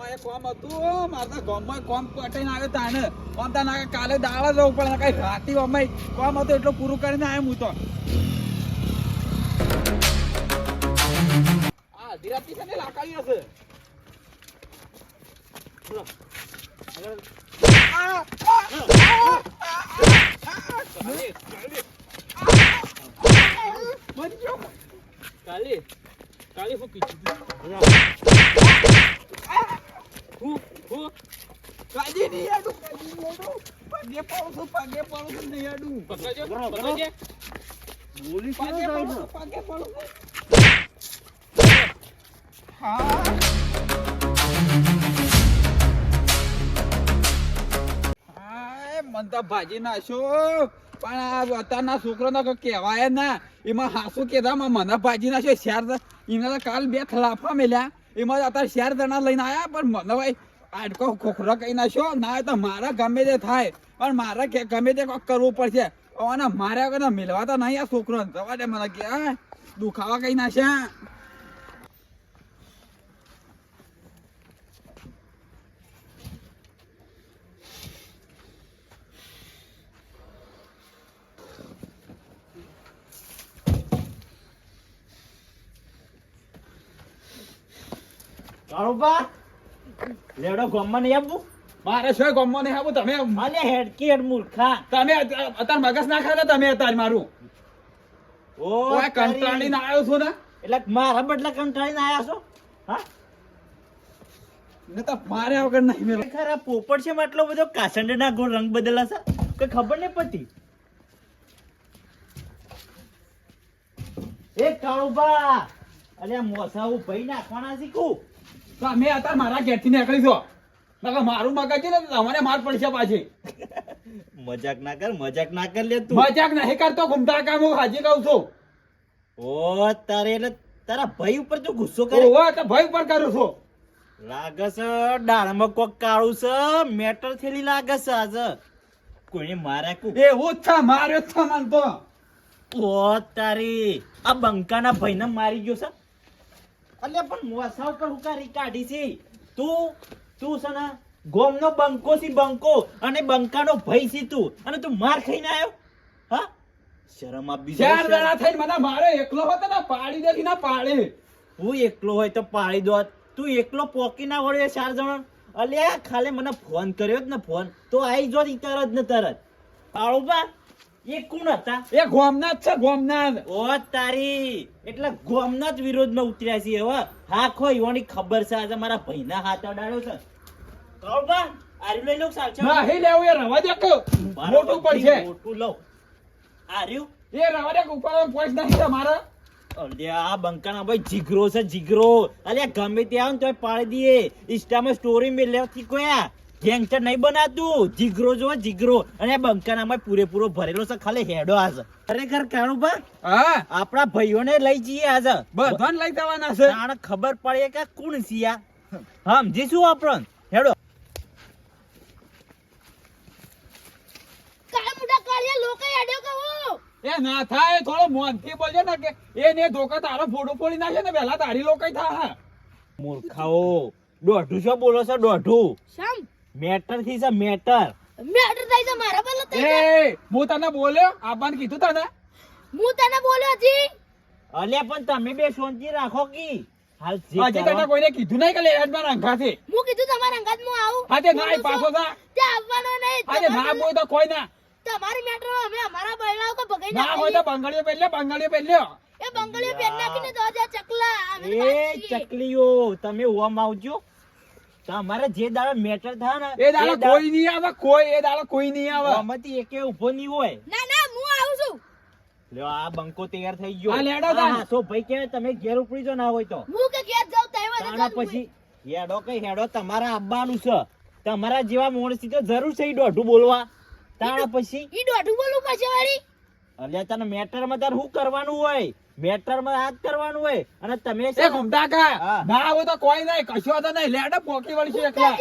ઓય કોમ હતું મારા ગામમાં કોમ પટાઈને આવ્યો તાને કોમ તાને કાલે દાવા જવું પડે, કઈ રાતી અમે કોમ હતું એટલું પૂરું કરીને આવ્યો હું તો હું હું કાજી નહીં આડું કાજી નહીં આડું પગે પડું છું પગે પડું છું નહીં અડું. પકડજો પકડજો. બોલી પગે ક્યાં પડું છું? પગે પડું છું. હા. હાય, મન તો ભાજી નાખ્યો પણ આ અત્યારના છોકરાને કોઈ કહેવાય ના. એમાં હાસુ કીધા મને ભાજી નાખ્યો ચાર જણ- કાલ બે થલાફા મેલ્યા. એમાં અત્યારે શેર દણા લઈને આયા પણ મને ભાઈ આડકો ખોખરો કહી નાખ્યો, ના તો મારે ગમે તે થાય, પણ મારે ગમે તે કોક કરવું પડશે. અને મારે વગર મિલવા તો નહીં આ છોકરો જવા મને કે દુખાવા કઈ નાખ્યા કાળુબા લેવડો ગમમાં નહીં આપવું મારે શું ગમો નહીં આપવું તમે માલે હેડકી હેડ મૂર્ખા. તમે અત્યારે મગજ ના ખાતા તમે અત્યારે મારું. ઓ કંટાળીને આવ્યો છું ને. એટલે મારા બદલા કંટાળીને આવ્યા છો? હા? ને તો મારે વગર નહીં મેળ ખરેખર પોપટ છે આટલો બધો કાસંડના ગોળ રંગ બદલા છે? કઈ ખબર નહીં પડતી? એ કાળુબા અલ્યા મોસાવું ભાઈ નાખવાના શીખું. તમે અત્યારે મારા ઘેરથી નીકળી જો નકર મારું મગજ છે ને તમારે માર પડશે પાછી. મજાક ના કર મજાક ના કર લે તું. મજાક નહીં કરતો ઘૂમતા કામ હું હાજી કહું છું. ઓ તારે એટલે તારા ભાઈ ઉપર તો ગુસ્સો કરે. ઓ તો ભય ઉપર કરું છું. લાગે છે ડાળમાં કોક કાળું છે મેટર થેલી લાગે છે આજે. કોઈને મારે કુ? એ ઓછા માર્યો છે મન તો. ઓ તારી આ બંકાના ભાઈને મારી ગયો છે? અલ્યા પણ મોસા ઉપર હુકારી કાઢી છે? તું તું સના ગોમનો બંકો સી બંકો. અને બંકાનો ભય સી તું. અને તું માર ખાઈને આવ્યો? હા? શરમ આ બીજા ચાર દાડા થઈને મને મારે એકલો હોત ને પાડી દેતી ના પાડે. હું એકલો હોય તો પાડી દોત તું એકલો પોકી ના વળ્યો ચાર જણા. અલ્યા ખાલી મને ફોન કર્યો જ ને ફોન. તો આઈ જો તરત ને તરત. આળુબા એ કોણ હતા? એ ગોમના જ છે ગોમના ઓ તારી. એટલે ગોમના જ વિરોધમાં ઉતર્યા છે હવે હા. ખો ઈવાની ખબર છે આજે મારા ભાઈના હાથ અડાડ્યો છે. કૌબા આર્યું લઈ લો સાચો નહીં લેવું એ રવા દે. મોટું છે મોટું લઉં. આર્યું? એ રવા દે ઉપર પોઈન્ટ નહીં તમારે. અલ્યા આ બંકાના ભાઈ જીગરો છે જીગરો. અલ્યા ગમે તે આવે ને તોય પાડી દઈએ. ઇન્સ્ટામાં સ્ટોરી મેં લેવાથી કોયા? ગેંગસ્ટર નહીં બનાતું. જીગરો જો જીગરો. અને આ બંકાના ભાઈ પૂરેપૂરો ભરેલો છે ખાલી હેડો આજ. ખરેખર કાળુબા હા. આપણા ભાઈઓને લઈ જઈએ આજ. બધાને લઈ જવાના છે. આને ખબર પડે કે કોણ સિયા સમજીશું આપણ હેડો. એ ના થાય થોડો મોનથી બોલજો ને કે એ ને ધોકા તારો ફોટો ફોડી નાખે ને પેલા તારી લોકો થાય મૂર્ખાઓ દોઢું શું બોલો છો દોઢું? શમ? મેટરથી છે મેટર મેટર થાય છે મારા પર થાય એ હું તને બોલ્યો? આબાને કીધું તને? હું તને બોલ્યો જી અલે પણ તમે બે શાંતિ રાખો કી. હાલ જી આજે તને કોઈને કીધું નહીં કે લે હેડમાં રંગાથી? હું કીધું તમારા અંગાત હું આવું. આજે ના પાછો જા તે આવવાનો નહીં. આજે ના બોય તો કોઈ ના. તમારી મેટર અમે અમારા બૈરાઓ તો ભગાઈ ના હોય તો બંગાળીઓ પહેલે બંગાળીઓ પહેલે એ બંગડીઓ પેન કીને તો જા ચકલા એ ચકલીઓ તમે ઓમ આવજો. તમારે જે દાડો મેટર થાય ને એ દાડો કોઈ નહીં આવે કોઈ એ દાડો કોઈ નહીં આવે. આમાંથી એકે ઊભો નહીં હોય. ના ના હું આવું છું. લ્યો આ બંકો તૈયાર થઈ ગયો. આ લેડો દા તો ભાઈ કે તમે ઘેર ઉપડી જો ના હોય તો. હું કે ઘેર જાઉં તઈ તાણા પછી હેડો કઈ હેડો તમારા આવવાનું છે. તમારા જેવા મોણસી તો જરૂર છે ઈ દોઢું બોલવા. તાણા પછી? ઈ દોઢું બોલવું પડશે વાળી. અલ્યા તને મેટરમાં તાર શું કરવાનું હોય? મેટરમાં હાથ કરવાનું હોય અને તમે એ છે ઘૂમતા કા? ના હોય તો કોઈ નહીં. કશો તો નહીં. લેડો પોકી વળશે એકલા.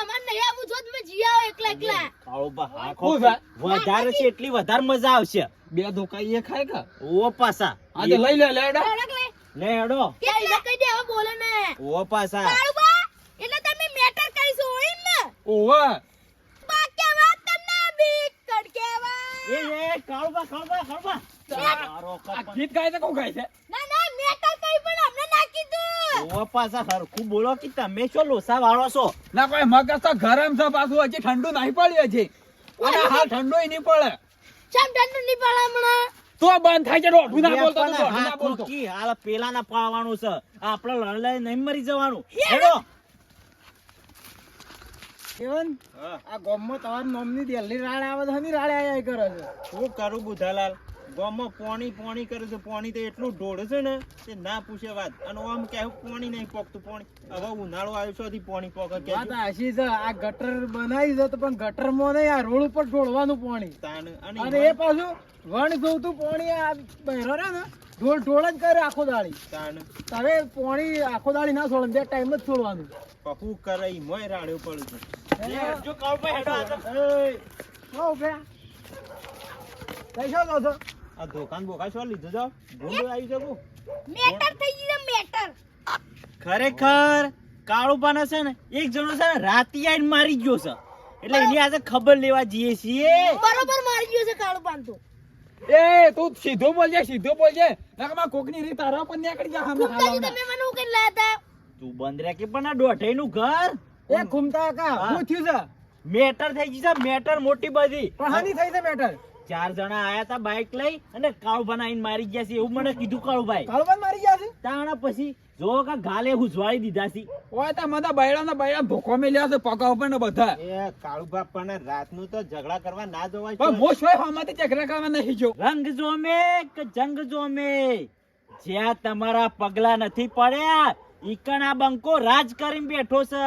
અમાર નહીં આવું જો તમે જીયા એકલા. એકલા કાળો બા, હા, વધારે છે એટલી વધારે મજા આવશે. બે ધોકા એ ખાય કા? ઓ પાસા. આજે લઈ લે લેડો અડક લે. લે હેડો. કે ઈ કહી દે હવે બોલે ને. ઓ પાસા. કાળુબા એટલે તમે ઓવે. વાત તમને બી કડકેવા એ એ કાળુબા કાળુબા કાળુબા તારો આ કપન. ગીત ગાય છે કોણ ગાય છે? ના ના મેં કઈ કઈ પણ અમને ના કીધું. ઓવા પાછા હરખું બોલો કે તમે શું લોસા વાળો છો? ના કોઈ મગજ તો ગરમ છે પાછું. હજી ઠંડુ નહીં પડ્યું હજી. અને હાલ ઠંડુ નહીં પડે. ચમ ઠંડુ નહીં પડે હમણાં? તો બંધ થાય છે રોઢું ના બોલતો તો ના બોલતો. મૂકી, હાલ પેલાના પાડવાનું છે. આપણે લડલાઈ નહીં મરી જવાનું. હેડો. કેવન? આ ગામમાં તમારી નોમની દિલ્હી રાડ આવે રાડ આયા કરે છે. શું કરું બુધાલાલ? ગામમાં પોણી પોણી કરે છે. પોણી તો એટલું ઢોળે છે ને તે ના પૂછે વાત. અને આમ કે પોણી નહીં પોકતું પોણી. હવે ઉનાળો આવ્યો છે હજી પોણી પોકે કે વાત આશી છે આ ગટર બનાવી છે તો પણ ગટરમાં નહીં આ રોડ ઉપર ઢોળવાનું પાણી. અને અને એ પાછું વણ જોતું પાણી આ બહેરો ને ઢોળ ઢોળ જ કરે આખો દાડી. તારે પાણી આખો દાડી ના છોડે બે ટાઈમ જ છોડવાનું. પપુ કરે ઈ મોય રાડ્યો પડું છે. જો કાવ પર હેડો આ તો. એ, શું ઊભા? કઈ શો કહો છો? આ દુકાન બોકા શું લીધું જાવ ગુંડો આવી જગો મેટર થઈ ગયું મેટર. ખરેખર કાળુબાના છે ને એક જણો છે ને રાતી આઈને મારી ગયો છે. એટલે એની આજે ખબર લેવા જઈએ છીએ. બરોબર મારી ગયો છે કાળો પાન તો. એ તું સીધો બોલજે સીધો બોલજે. નકર કોકની રીત તારા પર નીકળી જા હમણાં તમે મને હું કઈ લાયા તું બંધ રહે કે પણ આ દોઢાઈ નું ઘર? એ ઘૂમતા કા હા. થયું છે? મેટર થઈ ગઈ છે મેટર મોટી બધી. પણ હાની થઈ છે મેટર. ચાર જણા આયા તા બાઇક લઈ અને કાળુ બનાવી મારી ગયા છે. એવું મને કીધું કાળુભાઈ. કાળુબાન મારી ગયા છે? તાણા પછી જો કા ગાલે હુજવાળી દીધા છે. ઓય તા મધા બૈડા ના બૈડા ધોકો મેલ્યા છે પગા ઉપર ને બધા. એ કાળુભા પણ રાતનું તો ઝઘડા કરવા ના જવાય પણ મોશ હોય હમાંથી ઝઘડા કરવા નહીં જો રંગ જોમે કે જંગ જોમે? જ્યાં તમારા પગલા નથી પડ્યા ઈકણા બંકો રાજ કરીને બેઠો છે.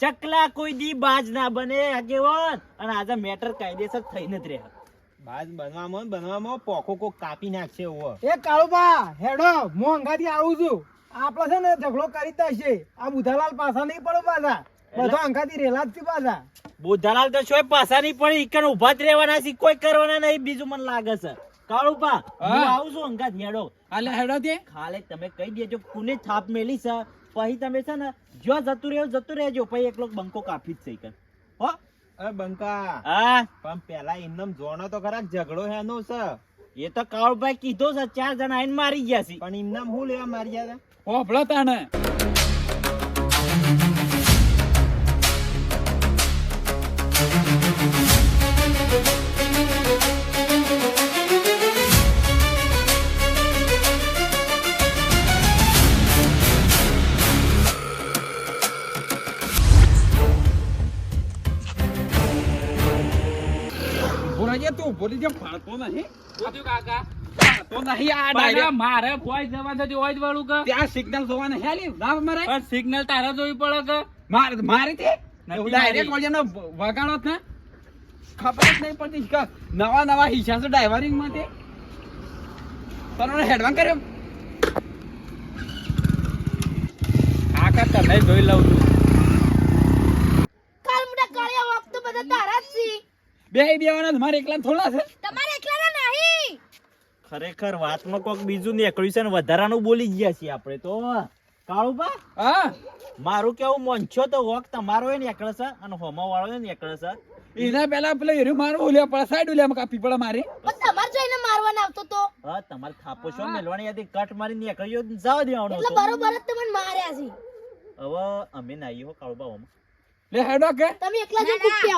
ચકલા કોઈ દી બાજ ના બને આગેવાન. અને આજે મેટર કાયદેસર થઈ જ રહે બાજ બનવામાં બનવામાં પોખો કોક કાપી નાખશે એવો એ કાળુબા હેડો હું અંગાથી આવું છું. આપણે છે ને ઝઘડો કરી છે આ બુધાલાલ પાછા નહીં પડો પાછા. બધો અંગાથી રેલા જ પાછા. બુધાલાલ તો શોય પાછા નહીં પડે ઈકણ ઊભા જ રહેવાના છે. કોઈ કરવાના નહીં બીજું મને લાગે છે. કાળુપા હું આવું છું અંગાત હેડો. હાલે હેડો તે. ખાલે તમે કહી દેજો કુને થાપ મેલી છે. પછી તમે છે ને જો જતું રહેવું જતું રહેજો. પછી એકલો બંકો કાપી જ છે ઈકણ. હો? અરે બંકા. હા? પણ પેલા એમનેમ જોણો તો ખરા ઝઘડો હેનો છે. એ તો કાળુભાઈ કીધો છે ચાર જણા આઈને મારી ગયા છે. પણ એમનેમ હું લેવા માર્યા હતા? હોભળો તાને તું જેમ ફાળતો નહીં. બધું કાકા. ફાળતો નહીં આ બાના મારે ભોય જવા છે હોય જ વાળું કે. ત્યાં સિગ્નલ જોવાને હેલી ના મરે? પણ સિગ્નલ તારે જોવી પડે કે? માર મારી તે? ડાયરેક્ટ મારી. વળીને વગાડો જ ને. ખબર જ નહીં પડતી કે નવા નવા હિસ્સા છે ડ્રાઈવરિંગ માટે તને હેડવાન કર્યો? કાકા તને જોઈ લઉં છું. કાલ મને કાળિયા વાપ બધા તારા જ બે બેવાના મારે એકલા થોડા છે. તમારે એકલા નહીં. ખરેખર વાતમાં કોક બીજું નીકળ્યું છે ને વધારાનું બોલી ગયા છીએ આપણે તો. કાળુબા હા. મારું કેવું મોંછો તો વોક તમારો એ નીકળે છે અને હોમો વાળો એ નીકળે છે. એના પેલા પેલા એરું મારું ઉલ્યા પડે સાઈડ ઉલ્યા કાપી પડે મારી. તમાર જઈને જોઈને આવતો તો. હા તમારે થાપો છો મેલવાની હતી કટ મારી નીકળ્યો જવા દેવાનો એટલે બરોબર જ તમને માર્યા છે. હવે અમે નાઈએ હો કાળુભા હોમાં લે હેડો કે તમે એકલા જ કૂદકે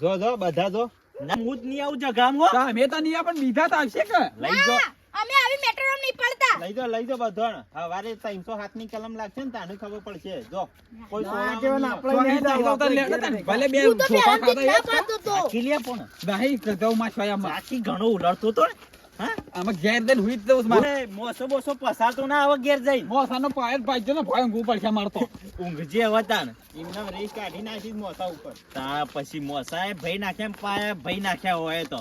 જો જો બધા જો. ના હું જ નહીં આવું જગામ હો. તો અમે તો નહીં પણ બીજા તો આવશે કે. લઈ જો અમે આવી મેટ્રો નહીં પડતા. લઈ જો લઈ જો બધો હવારે ત્રણસો હાથની કલમ લાગશે ને તાને ખબર પડશે. જો કોઈ ના, સોળામાં કેવન આપણે નહીં જાવ તો. નહીં. ભલે બે હું સોફા ખાતા એક લે પણ. નહીં કદવમાં છોયામાં રાખી ઘણો ઉલડતો તો ને. હા આમાં ઘેર દઈને હુઈ જ દઉં મારે. મોસો બોસો પસારતો ના આવે ઘેર જઈને. મોસાનો પાયર પાડજો ને ઊંઘવું પડશે મારતો ઊંઘજે હતા ને રેસ કાઢી નાખી મોસા ઉપર. તાણા પછી મોસાએ ભાઈ નાખ્યા પાયા ભાઈ નાખ્યા હોય તો.